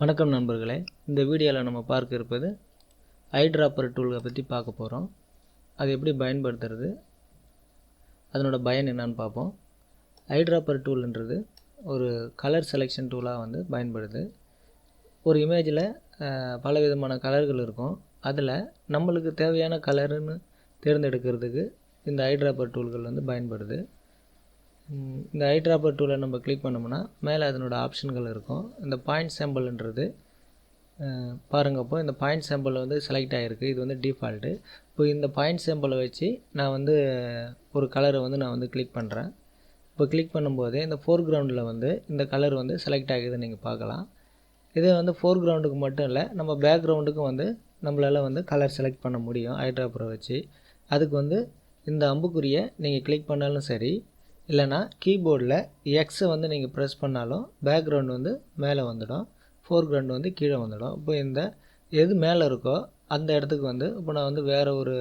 வணக்கம் நண்பர்களே. இந்த வீடியோவில் நம்ம பார்க்க இருப்பது ஐட்ராப்பர் டூலை பற்றி பார்க்க போகிறோம் அது எப்படி பயன்படுத்துறது? அதனோட பயன் என்னன்னு பார்ப்போம். ஐட்ராப்பர் டூல்ன்றது ஒரு கலர் செலெக்ஷன் டூலாக வந்து பயன்படுது. ஒரு இமேஜில் பல விதமான கலர்கள் இருக்கும். அதில் நம்மளுக்கு தேவையான கலருன்னு தேர்ந்தெடுக்கிறதுக்கு இந்த ஐட்ராப்பர் டூல்கள் வந்து பயன்படுது. இந்த ஐட்ராப்பர் டூலை நம்ம கிளிக் பண்ணோம்னா மேலே அதனோட ஆப்ஷன்கள் இருக்கும். இந்த பாயிண்ட் சாம்பிள்ன்றது பாருங்கப்போ இந்த பாயிண்ட் சாம்பிள் வந்து செலக்ட் ஆகிருக்கு இது வந்து டிஃபால்ட்டு இப்போ இந்த பாயிண்ட் சாம்பிளை வச்சு நான் வந்து ஒரு கலரை வந்து நான் வந்து கிளிக் பண்ணுறேன் இப்போ கிளிக் பண்ணும்போதே இந்த ஃபோர் கிரவுண்டில் வந்து இந்த கலர் வந்து செலக்ட் ஆகுதுன்னு நீங்கள் பார்க்கலாம். இதே வந்து ஃபோர் கிரவுண்டுக்கு மட்டும் இல்லை நம்ம பேக்ரவுண்டுக்கும் வந்து நம்மளால் வந்து கலர் செலக்ட் பண்ண முடியும் ஐட்ராப்பரை வச்சு. அதுக்கு வந்து இந்த அம்புக்குறியை நீங்கள் கிளிக் பண்ணாலும் சரி இல்லைனா கீபோர்டில் எக்ஸை வந்து நீங்கள் ப்ரெஸ் பண்ணாலும் பேக்ரவுண்ட் வந்து மேலே வந்துடும். ஃபோர்க்ரவுண்ட் வந்து கீழே வந்துடும். இப்போ இந்த எது மேலே இருக்கோ அந்த இடத்துக்கு வந்து இப்போ நான் வந்து வேறு ஒரு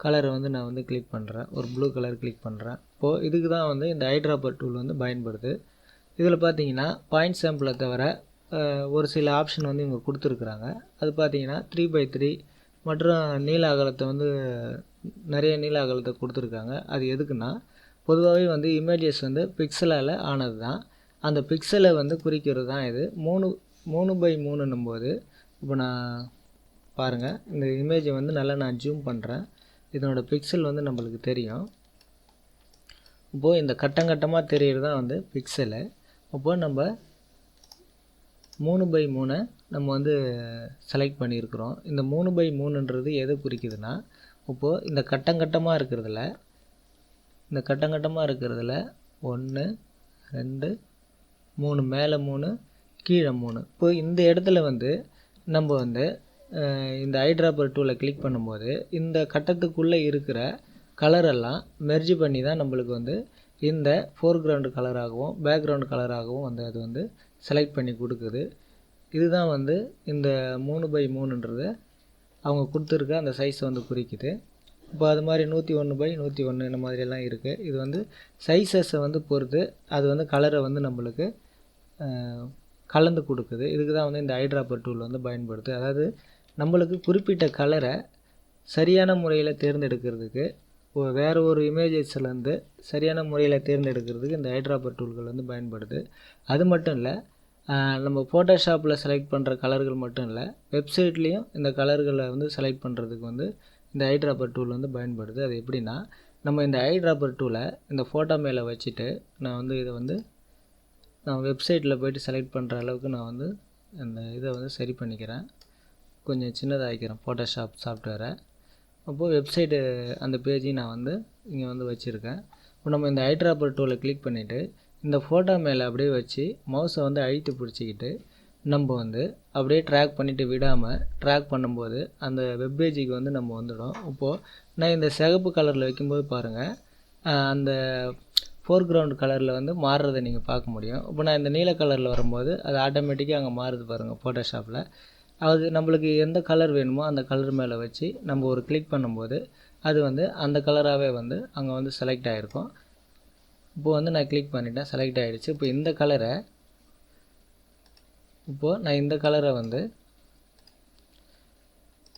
கலரை வந்து நான் வந்து கிளிக் பண்ணுறேன். ஒரு ப்ளூ கலர் கிளிக் பண்ணுறேன். இப்போது இதுக்கு தான் வந்து இந்த ஹைட்ராபர் டூல் வந்து பயன்படுது. இதில் பார்த்தீங்கன்னா பாயிண்ட் சாம்பிளை தவிர ஒரு சில ஆப்ஷன் வந்து இவங்க கொடுத்துருக்குறாங்க. அது பார்த்தீங்கன்னா த்ரீ பை த்ரீ மற்றும் நீல அகலத்தை வந்து நிறைய நீல அகலத்தை கொடுத்துருக்காங்க. அது எதுக்குன்னா பொதுவாகவே வந்து இமேஜஸ் வந்து பிக்சலால் ஆனது தான் அந்த பிக்சலை வந்து குறிக்கிறது தான் இது. மூணு மூணு பை மூணுன்னும் போது இப்போ நான் பாருங்கள் இந்த இமேஜை வந்து நல்லா நான் ஜூம் பண்ணுறேன் இதனோட பிக்சல் வந்து நம்மளுக்கு தெரியும். இப்போது இந்த கட்டம் கட்டமாக தெரியறது தான் வந்து பிக்சலு அப்போது நம்ம மூணு பை மூணை நம்ம வந்து செலக்ட் பண்ணியிருக்கிறோம். இந்த மூணு பை மூணுன்றது எதை குறிக்குதுன்னா இப்போது இந்த கட்டம் கட்டமாக இருக்கிறதுல இந்த கட்டம் கட்டமாக இருக்கிறதுல ஒன்று ரெண்டு மூணு மேலே மூணு கீழே மூணு. இப்போ இந்த இடத்துல வந்து நம்ம வந்து இந்த ஐட்ராப்பர் டூலை கிளிக் பண்ணும்போது இந்த கட்டத்துக்குள்ளே இருக்கிற கலரெல்லாம் மெர்ஜி பண்ணி தான் நம்மளுக்கு வந்து இந்த ஃபோர்க்ரவுண்டு கலராகவும் பேக்ரவுண்ட் கலராகவும் வந்து அது வந்து செலக்ட் பண்ணி கொடுக்குது. இதுதான் வந்து இந்த மூணு பை மூணுன்றது அவங்க கொடுத்துருக்க அந்த சைஸை வந்து குறிக்குது. இப்போ அது மாதிரி நூற்றி ஒன்று பை நூற்றி ஒன்று இந்த மாதிரியெல்லாம் இருக்குது இது வந்து சைஸஸை வந்து பொறுத்து அது வந்து கலரை வந்து நம்மளுக்கு கலந்து கொடுக்குது. இதுக்கு தான் வந்து இந்த ஐட்ராப்பர் டூல் வந்து பயன்படுது அதாவது நம்மளுக்கு குறிப்பிட்ட கலரை சரியான முறையில் தேர்ந்தெடுக்கிறதுக்கு வேறு ஒரு இமேஜஸ்லேருந்து சரியான முறையில் தேர்ந்தெடுக்கிறதுக்கு இந்த ஹைட்ராப்பர் டூல்கள் வந்து பயன்படுது. அது மட்டும் இல்லை நம்ம ஃபோட்டோஷாப்பில் செலக்ட் பண்ணுற கலர்கள் மட்டும் இல்லை வெப்சைட்லேயும் இந்த கலர்களை வந்து செலக்ட் பண்ணுறதுக்கு வந்து இந்த ஐட்ராப்பர் டூல் வந்து பயன்படுது. அது எப்படின்னா நம்ம இந்த ஐட்ராப்பர் டூலை இந்த ஃபோட்டோ மேலே வச்சுட்டு நான் வந்து இதை வந்து நான் வெப்சைட்டில் போய்ட்டு செலக்ட் பண்ணுற அளவுக்கு நான் வந்து அந்த இதை வந்து சரி பண்ணிக்கிறேன். கொஞ்சம் சின்னதாகிக்கிறேன் ஃபோட்டோஷாப் சாஃப்ட்வேரை அப்போது வெப்சைட்டு அந்த பேஜையும் நான் வந்து இங்கே வந்து வச்சுருக்கேன். இப்போ நம்ம இந்த ஐட்ராப்பர் டூலை கிளிக் பண்ணிவிட்டு இந்த ஃபோட்டோ மேலே அப்படியே வச்சு மவுஸை வந்து அழித்து பிடிச்சிக்கிட்டு நம்ம வந்து அப்படியே ட்ராக் பண்ணிவிட்டு விடாமல் ட்ராக் பண்ணும்போது அந்த வெப் பேஜுக்கு வந்து நம்ம வந்துடும். இப்போது நான் இந்த சிகப்பு கலரில் வைக்கும்போது பாருங்கள் அந்த ஃபோர்க்ரவுண்ட் கலரில் வந்து மாறுறதை நீங்கள் பார்க்க முடியும். இப்போ நான் இந்த நீல கலரில் வரும்போது அது ஆட்டோமேட்டிக்காக அங்கே மாறுது பாருங்கள் ஃபோட்டோஷாப்பில் அது நம்மளுக்கு எந்த கலர் வேணுமோ அந்த கலர் மேலே வச்சு நம்ம ஒரு கிளிக் பண்ணும்போது அது வந்து அந்த கலராகவே வந்து அங்கே வந்து செலக்ட் ஆகிருக்கும் இப்போ வந்து நான் கிளிக் பண்ணிட்டேன் செலக்ட் ஆகிடுச்சு இப்போ இந்த கலரை இப்போது நான் இந்த கலரை வந்து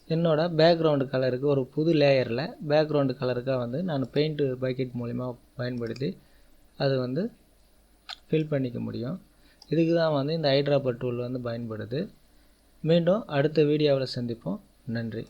என்னோடய பேக்ரவுண்டு கலருக்கு ஒரு புது லேயரில் பேக்ரவுண்டு கலருக்காக வந்து நான் பெயிண்ட்டு பக்கெட் மூலிமா பயன்படுத்தி அது வந்து ஃபில் பண்ணிக்க முடியும். இதுக்கு தான் வந்து இந்த ஹைட்ராபர் டூல் வந்து பயன்படுது. மீண்டும் அடுத்த வீடியோவில் சந்திப்போம். நன்றி.